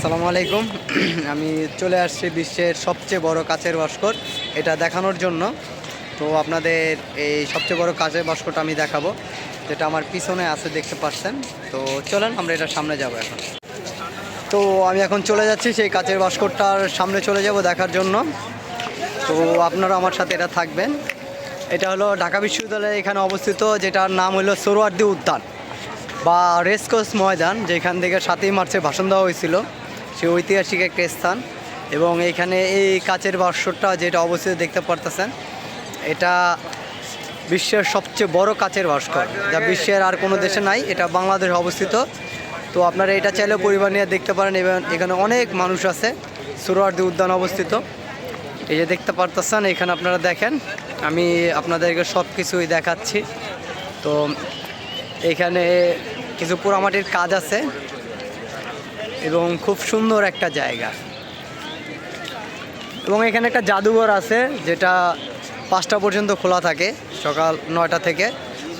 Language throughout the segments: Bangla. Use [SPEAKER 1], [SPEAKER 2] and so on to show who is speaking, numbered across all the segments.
[SPEAKER 1] আসসালামু আলাইকুম। আমি চলে আসছি বিশ্বের সবচেয়ে বড় কাচের ভাস্কর। এটা দেখানোর জন্য। তো আপনাদের এই সবচেয়ে বড় কাচের ভাস্করটা আমি দেখাবো। যেটা আমার পিছনে আছে, দেখতে পাচ্ছেন। তো চলেন, আমরা এটা সামনে যাব এখন। তো আমি এখন চলে যাচ্ছি সেই কাচের ভাস্করটার সামনে চলে যাব দেখার জন্য। তো আপনারা আমার সাথে এটা থাকবেন। এটা হলো ঢাকা বিশ্ববিদ্যালয়ে এখানে অবস্থিত, যেটার নাম হলো সোরওয়ার্দী উদ্যান বা রেসকোর্স ময়দান, যেখান থেকে সাতই মার্চে ভাষণ দেওয়া হয়েছিল। সে ঐতিহাসিক একটা স্থান এবং এখানে এই কাচের ভাস্করটা যেটা অবস্থিত দেখতে পারতেছেন, এটা বিশ্বের সবচেয়ে বড় কাচের ভাস্কর যা বিশ্বের আর কোনো দেশে নাই, এটা বাংলাদেশে অবস্থিত। তো আপনারা এটা চাইলেও পরিবার নিয়ে দেখতে পারেন, এবং এখানে অনেক মানুষ আছে, সুরওয়ার্দী উদ্যান অবস্থিত। এই যে দেখতে পারতেছেন, এখানে আপনারা দেখেন, আমি আপনাদেরকে সব কিছুই দেখাচ্ছি। তো এখানে কিছু পোড়ামাটির কাজ আছে এবং খুব সুন্দর একটা জায়গা। এবং এখানে একটা জাদুঘর আছে, যেটা পাঁচটা পর্যন্ত খোলা থাকে সকাল নয়টা থেকে।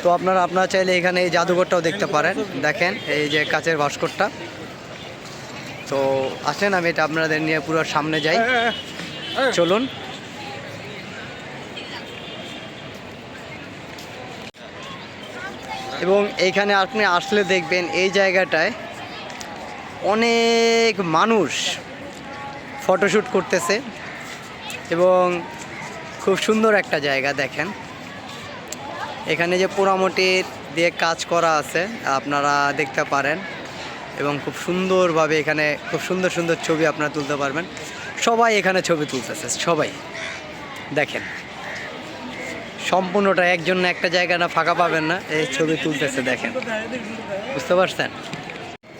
[SPEAKER 1] তো আপনারা আপনারা চাইলে এখানে এই জাদুঘরটাও দেখতে পারেন। দেখেন এই যে কাচের ভাস্করটা। তো আসেন, আমি এটা আপনাদের নিয়ে পুরো সামনে যাই। চলুন। এবং এইখানে আপনি আসলে দেখবেন এই জায়গাটায় অনেক মানুষ ফটোশ্যুট করতেছে এবং খুব সুন্দর একটা জায়গা দেখেন। এখানে যে পোড়ামুটির দিয়ে কাজ করা আছে, আপনারা দেখতে পারেন এবং খুব সুন্দরভাবে এখানে খুব সুন্দর সুন্দর ছবি আপনারা তুলতে পারবেন। সবাই এখানে ছবি তুলতেছে, সবাই। দেখেন, সম্পূর্ণটা একজন একটা জায়গা না ফাঁকা পাবেন না, এই ছবি তুলতেছে, দেখেন। বুঝতে পারছেন
[SPEAKER 2] বুঝ খলিফার ছবি তুলতে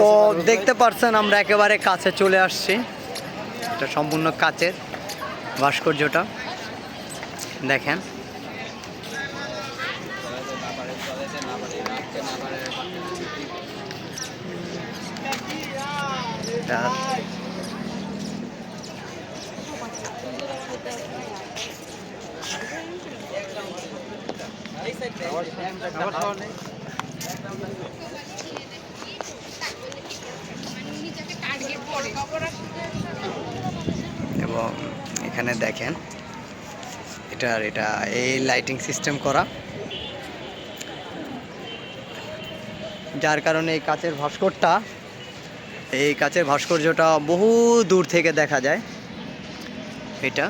[SPEAKER 1] তো দেখতে পারছেন আমরা একেবারে কাছে চলে আসছি। এটা সম্পূর্ণ কাচের ভাস্কর্যটা। দেখেন। এটা এবং এখানে দেখেন। এটার এটা, এই লাইটিং সিস্টেম করা। যার কারণে এই কাচের ভাস্করটা, এই কাচের ভাস্কর্যটা বহু দূর থেকে দেখা যায়। এটা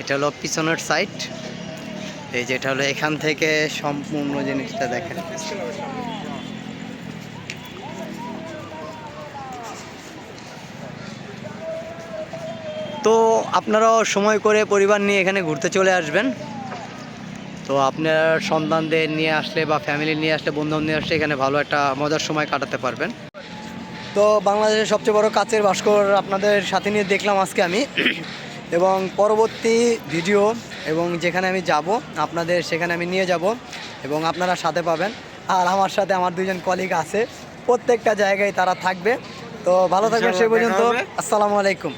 [SPEAKER 1] এটা হলো পিছনের সাইড এই যেটা হলো এখান থেকে সম্পূর্ণ জিনিসটা দেখেন তো আপনারাও সময় করে পরিবার নিয়ে এখানে ঘুরতে চলে আসবেন। তো আপনার সন্তানদের নিয়ে আসলে বা ফ্যামিলি নিয়ে আসলে বন্ধু নিয়ে আসলে এখানে ভালো একটা মজার সময় কাটাতে পারবেন। তো বাংলাদেশের সবচেয়ে বড় কাচের ভাস্কর আপনাদের সাথে নিয়ে দেখলাম আজকে আমি। এবং পরবর্তী ভিডিও এবং যেখানে আমি যাব আপনাদের সেখানে আমি নিয়ে যাব এবং আপনারা সাথে পাবেন। আর আমার সাথে আমার দুজন কলিগ আছে প্রত্যেকটা জায়গায় তারা থাকবে। তো ভালো থাকবেন সেই
[SPEAKER 2] দেখা
[SPEAKER 1] পর্যন্ত আসসালামু আলাইকুম।